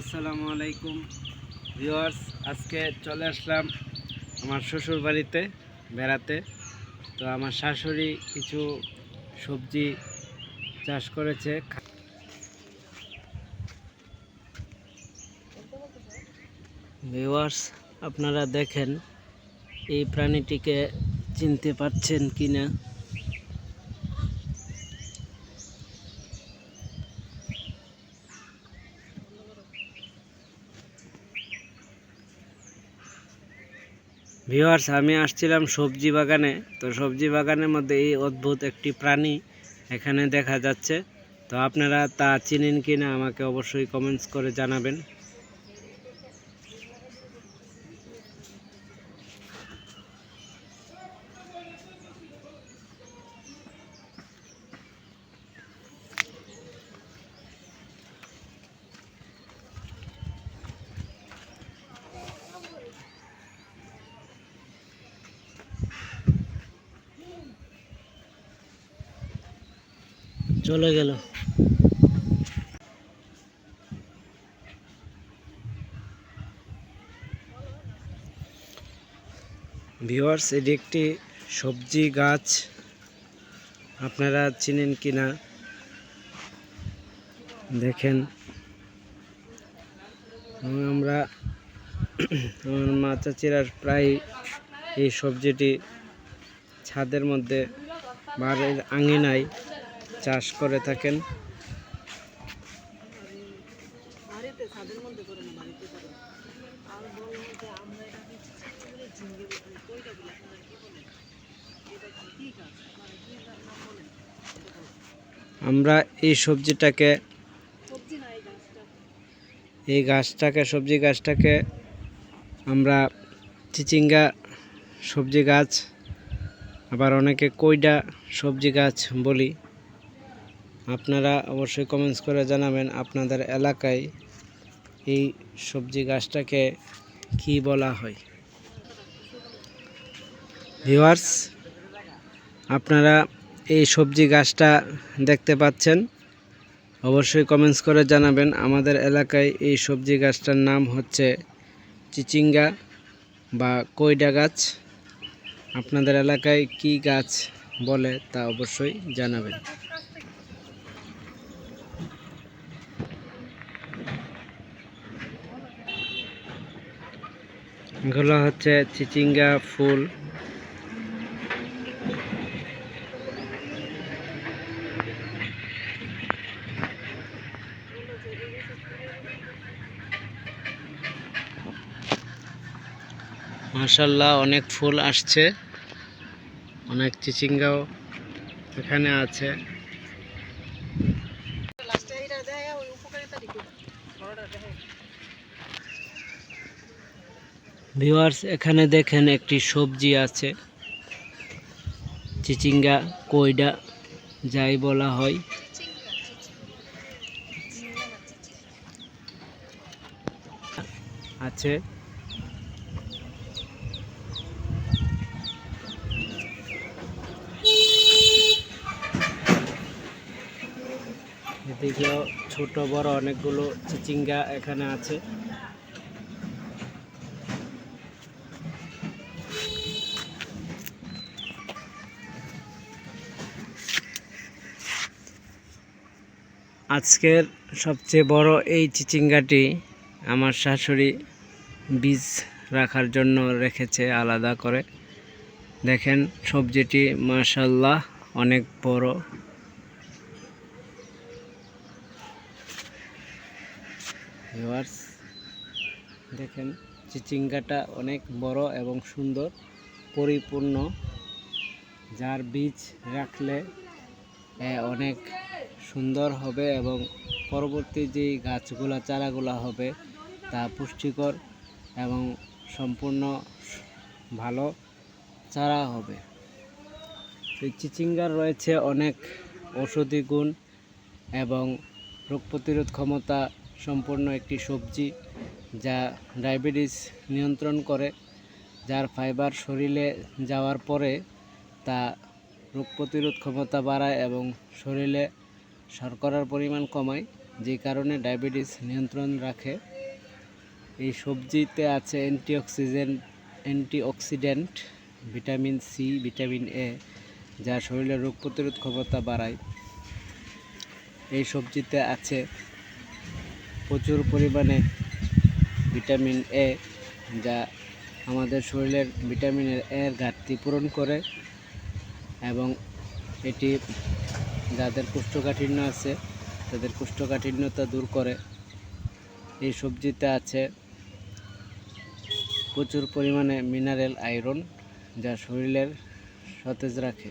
আসসালামু আলাইকুম। ভিউয়ার্স, আজকে চলে আসলাম আমার শ্বশুর বাড়িতে বেড়াতে। তো আমার শাশুড়ি কিছু সবজি চাষ করেছে। ভিউয়ার্স, আপনারা দেখেন, এই প্রাণীটিকে চিনতে পারছেন কি না ভিউয়ার্স আমি আসছিলাম সবজি বাগানে। তো সবজি বাগানের মধ্যে এই অদ্ভুত একটি প্রাণী এখানে দেখা যাচ্ছে। তো আপনারা তা চিনেন কি না আমাকে অবশ্যই কমেন্টস করে জানাবেন। চলে গেল। ভিওয়ার্স এটি একটি সবজি গাছ। আপনারা চিনেন কি না দেখেন আমরা আমার মা চাচিরা প্রায় এই সবজিটি ছাদের মধ্যে বাড়ির আঙিনায় চাষ করে থাকেন। আমরা মানে বলেন। আমরা এই সবজিটাকে এই গাছটাকে সবজি গাছটাকে আমরা চিচিঙ্গা সবজি গাছ আবার অনেকে কইডা সবজি গাছ বলি। আপনারা অবশ্যই কমেন্টস করে জানাবেন আপনাদের এলাকায় এই সবজি গাছটাকে কি বলা হয়। ভিউয়ার্স আপনারা এই সবজি গাছটা দেখতে পাচ্ছেন। অবশ্যই কমেন্টস করে জানাবেন আমাদের এলাকায় এই সবজি গাছটার নাম হচ্ছে চিচিঙ্গা বা কইডা গাছ। আপনাদের এলাকায় কি গাছ বলে তা অবশ্যই জানাবেন। এগুলো হচ্ছে চিচিঙ্গা ফুল। মাশাল্লাহ অনেক ফুল আসছে। অনেক চিচিঙ্গাও এখানে আছে। ভিউয়ার্স, এখানে দেখেন একটি সবজি আছে। চিচিঙ্গা, কইডা, যাই বলা হয়। আছে। এদিকেও ছোট বড় অনেকগুলো চিচিঙ্গা এখানে আছে। আজকের সবচেয়ে বড় এই চিচিঙ্গাটি আমার শাশুড়ি বীজ রাখার জন্য রেখেছে আলাদা করে। দেখেন, সবজিটি মাশাল্লাহ অনেক বড়। ভিউয়ার্স, দেখেন, চিচিঙ্গাটা অনেক বড় এবং সুন্দর, পরিপূর্ণ। যার বীজ রাখলে অনেক সুন্দর হবে এবং পরবর্তী যে গাছগুলা, চারাগুলা হবে তা পুষ্টিকর এবং সম্পূর্ণ ভালো চারা হবে। এই চিচিঙ্গার রয়েছে অনেক ঔষধি গুণ এবং রোগ প্রতিরোধ ক্ষমতা সম্পন্ন একটি সবজি যা ডায়াবেটিস নিয়ন্ত্রণ করে, যার ফাইবার শরীরে যাওয়ার পরে তা রোগ প্রতিরোধ ক্ষমতা বাড়ায় এবং শরীরে শর্করার পরিমাণ কমায়, যে কারণে ডায়াবেটিস নিয়ন্ত্রণ রাখে। এই সবজিতে আছে antioxygen antioxidant, vitamin C, vitamin A, যা শরীরের রোগ প্রতিরোধ ক্ষমতা বাড়ায়। এই সবজিতে আছে প্রচুর পরিমাণে ভিটামিন এ, যা আমাদের শরীরের ভিটামিনের এর ঘাটতি পূরণ করে এবং এটি যাদের কোষ্ঠকাঠিন্য আছে, তাদের কোষ্ঠকাঠিন্যতা দূর করে। এই সবজিতে আছে প্রচুর পরিমাণে মিনারেল আয়রন যা শরীরের সতেজ রাখে।